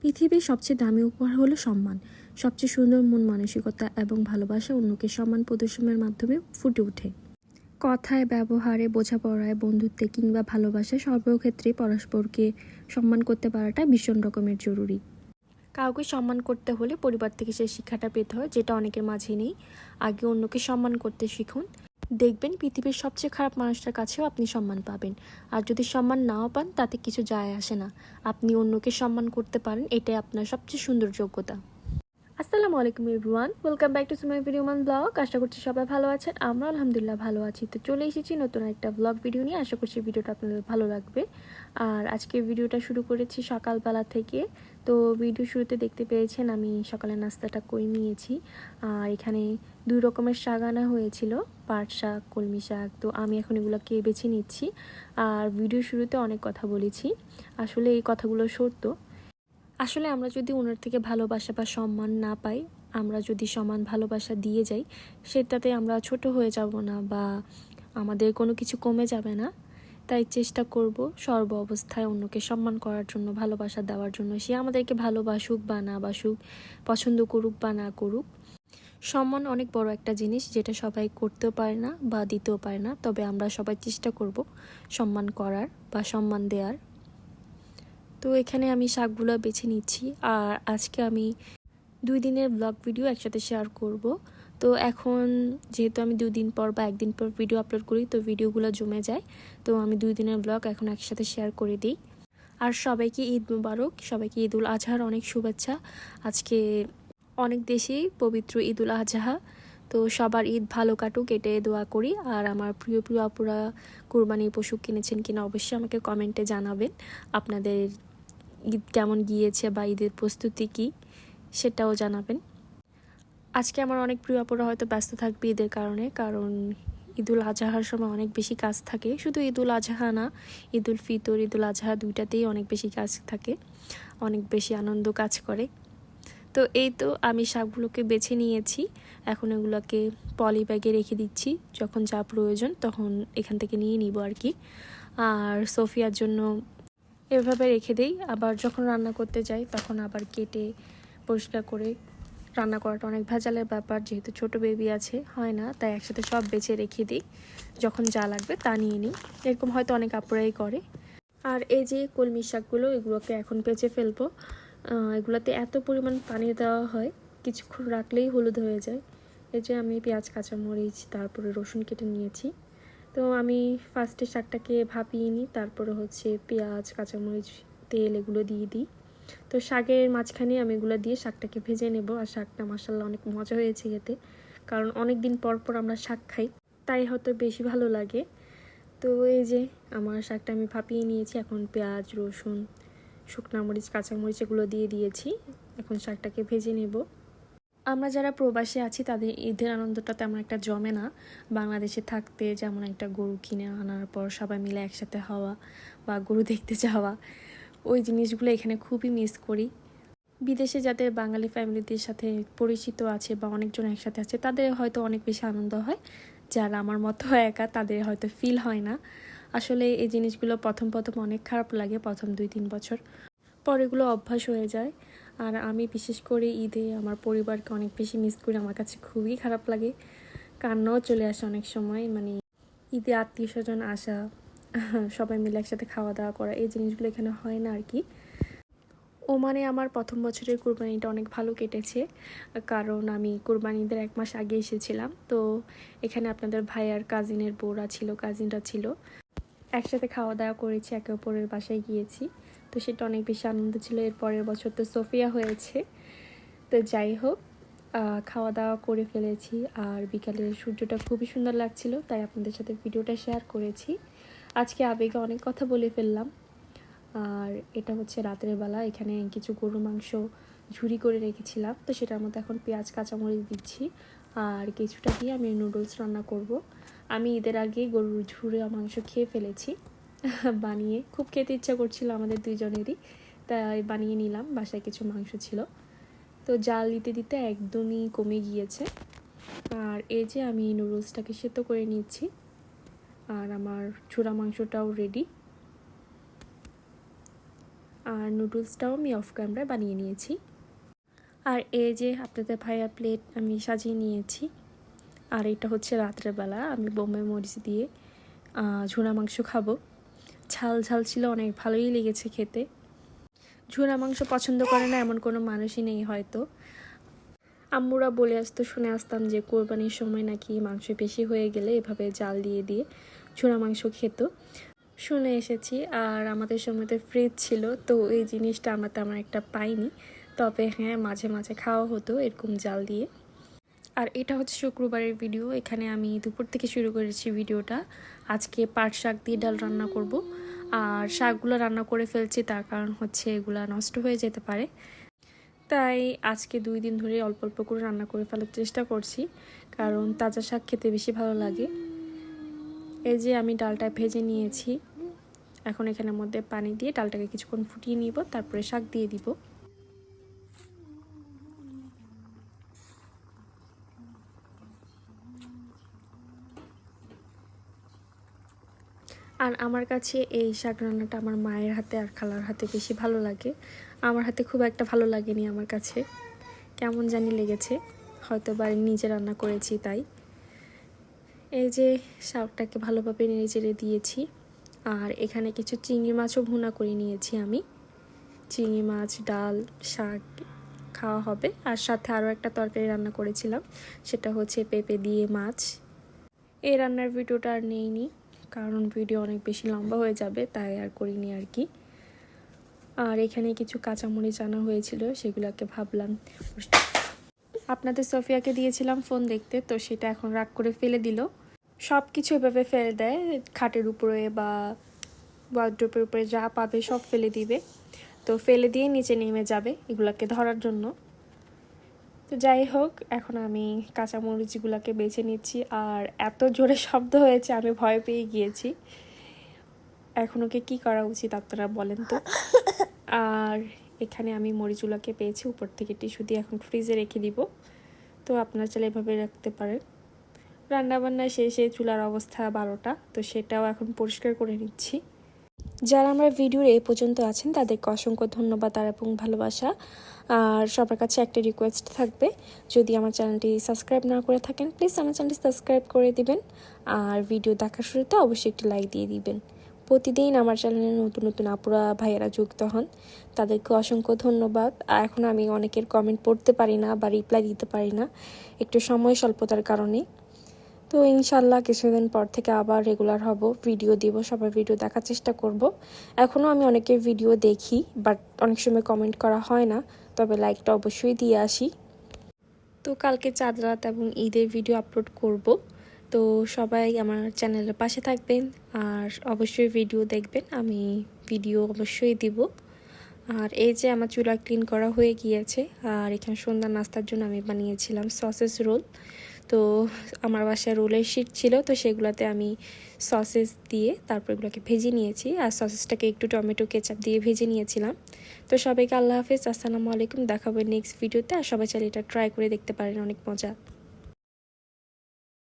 পৃথিবীর সবচেয়ে দামি উপহার হলো সম্মান। সবচেয়ে সুন্দর মন, মানসিকতা এবং ভালোবাসা অন্যকে সম্মান প্রদর্শনের মাধ্যমে ফুটে ওঠে। কথায়, ব্যবহারে, বোঝাপড়ায়, বন্ধুত্বে কিংবা ভালোবাসায় সর্বক্ষেত্রে পরস্পরকে সম্মান করতে পারাটা ভীষণ রকমের জরুরি। কাউকে সম্মান করতে হলে পরিবার থেকে সেই শিক্ষাটা পেতে হয়, যেটা অনেকের মাঝে নেই। আগে অন্যকে সম্মান করতে শিখুন। দেখবেন পৃথিবীর সবচেয়ে খারাপ মানুষটার কাছেও আপনি সম্মান পাবেন। আর যদি সম্মান নাও পান, তাতে কিছু যায় আসে না। আপনি অন্যকে সম্মান করতে পারেন, এটাই আপনার সবচেয়ে সুন্দর যোগ্যতা। আসসালামু আলাইকুম এভরিওয়ান, ওয়েলকাম ব্যাক টু সুমাই ভিডিও মান ব্লগ। আশা করছি সবাই ভালো আছেন, আমরা আলহামদুলিল্লাহ ভালো আছি। তো চলে এসেছি নতুন একটা ব্লগ ভিডিও নিয়ে, আশা করছি ভিডিওটা আপনাদের ভালো লাগবে। আর আজকে ভিডিওটা শুরু করেছি সকালবেলা থেকে। তো ভিডিও শুরুতে দেখতে পেয়েছেন, আমি সকালে নাস্তাটা করে নিয়েছি। আর এখানে দুই রকমের শাক আনা হয়েছিল, পাট শাক, কলমি শাক। তো আমি এখন এগুলোকে বেছে নিচ্ছি। আর ভিডিও শুরুতে অনেক কথা বলেছি। আসলে এই কথাগুলো সত্য আসলে আমরা যদি ওনার থেকে ভালোবাসা বা সম্মান না পাই, আমরা যদি সমান ভালোবাসা দিয়ে যাই, সেটাতে আমরা ছোট হয়ে যাব না বা আমাদের কোনো কিছু কমে যাবে না। তাই চেষ্টা করব সর্ব অবস্থায় অন্যকে সম্মান করার জন্য, ভালোবাসা দেওয়ার জন্য। সে আমাদেরকে ভালোবাসুক বা না বাসুক, পছন্দ করুক বা না করুক। সম্মান অনেক বড় একটা জিনিস যেটা সবাই করতেও পারে না বা দিতেও পারে না। তবে আমরা সবাই চেষ্টা করব সম্মান করার বা সম্মান দেওয়ার। তো এখানে আমি শাকগুলো বেছে নিচ্ছি আর আজকে আমি দুই দিনের ব্লগ ভিডিও একসাথে শেয়ার করব। তো এখন যেহেতু আমি দিন পর বা একদিন পর ভিডিও আপলোড করি, তো ভিডিওগুলো জমে যায়। তো আমি দুই দিনের ব্লগ এখন একসাথে শেয়ার করে দিই। আর সবাইকে ঈদ মুবারক, সবাইকে ঈদ উল আজহার অনেক শুভেচ্ছা। আজকে অনেক দেশেই পবিত্র ঈদ উল আজহা। তো সবার ঈদ ভালো কাটুক, এটাই দোয়া করি। আর আমার প্রিয় প্রিয় আপুরা কোরবানির পশু কিনেছেন কিনা অবশ্যই আমাকে কমেন্টে জানাবেন। আপনাদের ঈদ কেমন গিয়েছে বা ঈদের প্রস্তুতি কী, সেটাও জানাবেন। আজকে আমার অনেক প্রিয় আপুরা হয়তো ব্যস্ত থাকবে ঈদের কারণে, কারণ ঈদুল আজহার সময় অনেক বেশি কাজ থাকে। শুধু ঈদুল আজহা না, ঈদুল ফিতর, ঈদুল আজহা দুইটাতেই অনেক বেশি কাজ থাকে, অনেক বেশি আনন্দ কাজ করে। তো এই তো আমি শাকগুলোকে বেছে নিয়েছি, এখন এগুলোকে পলি ব্যাগে রেখে দিচ্ছি, যখন যা প্রয়োজন তখন এখান থেকে নিয়ে নিব আর কি। আর সোফিয়ার জন্য এভাবে রেখে দেই। আবার যখন রান্না করতে যাই, তখন আবার কেটে পরিষ্কার করে রান্না করাটা অনেক ভেজালের ব্যাপার, যেহেতু ছোট বেবি আছে, হয় না, তাই একসাথে সব বেছে রেখে দিই। যখন যা লাগবে তা নিয়ে নিই। এরকম হয়তো অনেক আপুরাই করে। আর এই যে কলমি শাকগুলো, এগুলোকে এখন বেঁচে ফেলব। এগুলোতে এত পরিমাণ পানি দেওয়া হয়, কিছুক্ষণ রাখলেই হলুদ হয়ে যায়। এই যে আমি পেঁয়াজ, কাঁচামরিচ, তারপরে রসুন কেটে নিয়েছি। তো আমি ফার্স্টে শাকটাকে ভাপিয়ে নিই, তারপরে হচ্ছে পেঁয়াজ, কাঁচামরিচ, তেল এগুলো দিয়ে দিই। তো শাকের মাঝখানে আমি এগুলো দিয়ে শাকটাকে ভেজে নেব। আর শাকটা মাসাল্লাহ অনেক মজা হয়েছে খেতে। কারণ অনেক দিন পর পর আমরা শাক খাই, তাই হয়তো বেশি ভালো লাগে। তো এই যে আমার শাকটা আমি ভাপিয়ে নিয়েছি, এখন পেঁয়াজ, রসুন, শুকনা মরিচ, কাঁচামরিচ এগুলো দিয়ে দিয়েছি। এখন শাকটাকে ভেজে নেব। আমরা যারা প্রবাসী আছি, তাদের ঈদের আনন্দটা তেমন একটা জমে না। বাংলাদেশে থাকতে যেমন একটা গরু কিনে আনার পর সবাই মিলে একসাথে হওয়া বা গরু দেখতে যাওয়া, ওই জিনিসগুলো এখানে খুবই মিস করি। বিদেশে যাদের বাঙালি ফ্যামিলিদের সাথে পরিচিত আছে বা অনেকজন একসাথে আছে, তাদের হয়তো অনেক বেশি আনন্দ হয়। যারা আমার মতো একা, তাদের হয়তো ফিল হয় না। আসলে এই জিনিসগুলো প্রথম প্রথম অনেক খারাপ লাগে, প্রথম দুই তিন বছর। পরেগুলো অভ্যাস হয়ে যায়। আর আমি বিশেষ করে ঈদে আমার পরিবারকে অনেক বেশি মিস করি। আমার কাছে খুবই খারাপ লাগে। কান্নাও চলে আসে অনেক সময়। মানে ঈদে আত্মীয় স্বজন আসা, সবাই মিলে একসাথে খাওয়া দাওয়া করা, এই জিনিসগুলো এখানে হয় না আর কি। ওমানে আমার প্রথম বছরের কোরবানিটা অনেক ভালো কেটেছে। কারণ আমি কোরবানিদের এক মাস আগে এসেছিলাম। তো এখানে আপনাদের ভাইয়ার কাজিনের বউরা ছিল কাজিনরা ছিল। একসাথে খাওয়া দাওয়া করেছি, একে অপরের বাসায় গিয়েছি। তো সেটা অনেক বেশি আনন্দ ছিল। এর পরের বছর তো সোফিয়া হয়েছে। তো যাই হোক খাওয়া দাওয়া করে ফেলেছি আর বিকালে সূর্যটা খুবই সুন্দর লাগছিল, তাই আপনাদের সাথে ভিডিওটা শেয়ার করেছি। আজকে আবেগে অনেক কথা বলে ফেললাম। আর এটা হচ্ছে রাতের বেলা, এখানে কিছু গরু মাংস ঝুরি করে রেখেছিলাম। তো সেটার মধ্যে এখন পেঁয়াজ, কাঁচামরিচ দিচ্ছি। আর কিছুটা দিয়ে আমি নুডলস রান্না করব। আমি ঈদের আগে গরুর ঝুড়ে মাংস খেয়ে ফেলেছি। বানিয়ে। খুব খেতে ইচ্ছা করছিল আমাদের দুইজনেরই। তাই বানিয়ে নিলাম, বাসায় কিছু মাংস ছিল। তো জাল দিতে দিতে একদমই কমে গিয়েছে। আর এই যে আমি নুডলসটাকে সেদ্ধ করে নিচ্ছি। আর আমার চূড়া মাংসটাও রেডি আর নুডলসটাও আমি অফ ক্যামেরায় বানিয়ে নিয়েছি। আর এই যে আপনাদের ভাইয়ার প্লেট আমি সাজিয়ে নিয়েছি। আর এটা হচ্ছে রাত্রেবেলা। আমি বোম্বে মরিচ দিয়ে ঝুনা মাংস খাব। ঝাল ঝাল ছিল, অনেক ভালোই লেগেছে খেতে। ঝুনা মাংস পছন্দ করে না, এমন কোনো মানুষই নেই হয়তো। আম্মুরা বলে আসতো, শুনে আসতাম যে কোরবানির সময় নাকি মাংস বেশি হয়ে গেলে এভাবে জাল দিয়ে দিয়ে ঝুনা মাংস খেত। শুনে এসেছি, আর আমাদের সময় তো ফ্রিজ ছিল, তো এই জিনিসটা আমরা তেমন একটা পাইনি। তবে হ্যাঁ মাঝে মাঝে খাওয়া হতো এরকম জাল দিয়ে। আর এটা হচ্ছে শুক্রবারের ভিডিও এখানে আমি দুপুর থেকে শুরু করেছি ভিডিওটা আজকে পাট শাক দিয়ে ডাল রান্না করব। আর শাকগুলো রান্না করে ফেলছি, তার কারণ হচ্ছে এগুলা নষ্ট হয়ে যেতে পারে। তাই আজকে দুই দিন ধরে অল্প অল্প করে রান্না করে ফেলার চেষ্টা করছি, কারণ তাজা শাক খেতে বেশি ভালো লাগে। এই যে আমি ডালটা ভেজে নিয়েছি, এখন এখানের মধ্যে পানি দিয়ে ডালটাকে কিছুক্ষণ ফুটিয়ে নিব, তারপরে শাক দিয়ে দিব। আর আমার কাছে এই শাক রান্নাটা আমার মায়ের হাতে আর খালার হাতে বেশি ভালো লাগে। আমার হাতে খুব একটা ভালো লাগেনি আমার কাছে। কেমন জানি লেগেছে। হয়তো বাড়ি নিজে রান্না করেছি তাই। এই যে শাকটাকে ভালোভাবে নেড়ে চেড়ে দিয়েছি। আর এখানে কিছু চিংড়ি মাছও ভুনা করে নিয়েছি আমি। চিংড়ি মাছ, ডাল, শাক খাওয়া হবে। আর সাথে আরও একটা তরকারি রান্না করেছিলাম। সেটা হচ্ছে পেঁপে দিয়ে মাছ। এই রান্নার ভিডিওটা আর নেইনি। কারণ ভিডিও অনেক বেশি লম্বা হয়ে যাবে, তাই আর করিনি আর কি। আর এখানে কিছু কাঁচামরিচ আনা হয়েছিল, সেগুলোকে ভাবলাম। আপনাদের সোফিয়াকে দিয়েছিলাম ফোন দেখতে, তো সেটা এখন রাগ করে ফেলে দিল। সব কিছু এভাবে ফেলে দেয়, খাটের উপরে বা ওয়ার্ড্রোপের উপরে যা পাবে সব ফেলে দিবে। তো ফেলে দিয়ে নিচে নেমে যাবে এগুলোকে ধরার জন্য। তো যাই হোক, এখন আমি কাঁচামরিচগুলোকে বেছে নিচ্ছি। আর এত জোরে শব্দ হয়েছে, আমি ভয় পেয়ে গিয়েছি। এখন ওকে কী করা উচিত আপনারা বলেন তো? আর এখানে আমি মরিচগুলোকে পেয়েছি, উপর থেকে টিস্যু দিয়ে এখন ফ্রিজে রেখে দিব। তো আপনারা চাইলে এভাবে রাখতে পারেন। রান্নাবান্না শেষে চুলার অবস্থা বারোটা, তো সেটাও এখন পরিষ্কার করে নিচ্ছি। যারা আমার ভিডিওর এই পর্যন্ত আছেন, তাদেরকে অসংখ্য ধন্যবাদ আর এবং ভালোবাসা। আর সবার কাছে একটা রিকোয়েস্ট থাকবে, যদি আমার চ্যানেলটি সাবস্ক্রাইব না করে থাকেন প্লিজ আমার চ্যানেলটি সাবস্ক্রাইব করে দিবেন। আর ভিডিও দেখার শুরুতে অবশ্যই একটি লাইক দিয়ে দিবেন। প্রতিদিন আমার চ্যানেলে নতুন নতুন আপুরা, ভাইয়েরা যুক্ত হন, তাদেরকে অসংখ্য ধন্যবাদ। এখন আমি অনেকের কমেন্ট পড়তে পারি না বা রিপ্লাই দিতে পারি না। একটু সময় স্বল্পতার কারণে। তো ইনশাল্লাহ কিছুদিন পর থেকে আবার রেগুলার হব ভিডিও দিব, সবার ভিডিও দেখার চেষ্টা করব। এখনও আমি অনেকের ভিডিও দেখি বাট অনেক সময় কমেন্ট করা হয় না, তবে লাইকটা অবশ্যই দিয়ে আসি। তো কালকে চাঁদ রাত এবং ঈদের ভিডিও আপলোড করব। তো সবাই আমার চ্যানেলের পাশে থাকবেন, আর অবশ্যই ভিডিও দেখবেন, আমি ভিডিও অবশ্যই দিব। আর এই যে আমার চুলা ক্লিন করা হয়ে গিয়েছে, আর এখানে সন্ধ্যা নাস্তার জন্য আমি বানিয়েছিলাম সসেস রোল তো আমার বাসায় রোলের শিট ছিল, তো সেগুলোতে আমি সসেস দিয়ে তারপর এগুলোকে ভেজে নিয়েছি। আর সসেসটাকে একটু টমেটো কেচাপ দিয়ে ভেজে নিয়েছিলাম। তো সবাইকে আল্লাহ হাফেজ, আসসালামু আলাইকুম, দেখাবো নেক্সট ভিডিওতে আর সবাই চাইলে এটা ট্রাই করে দেখতে পারেন, অনেক মজা।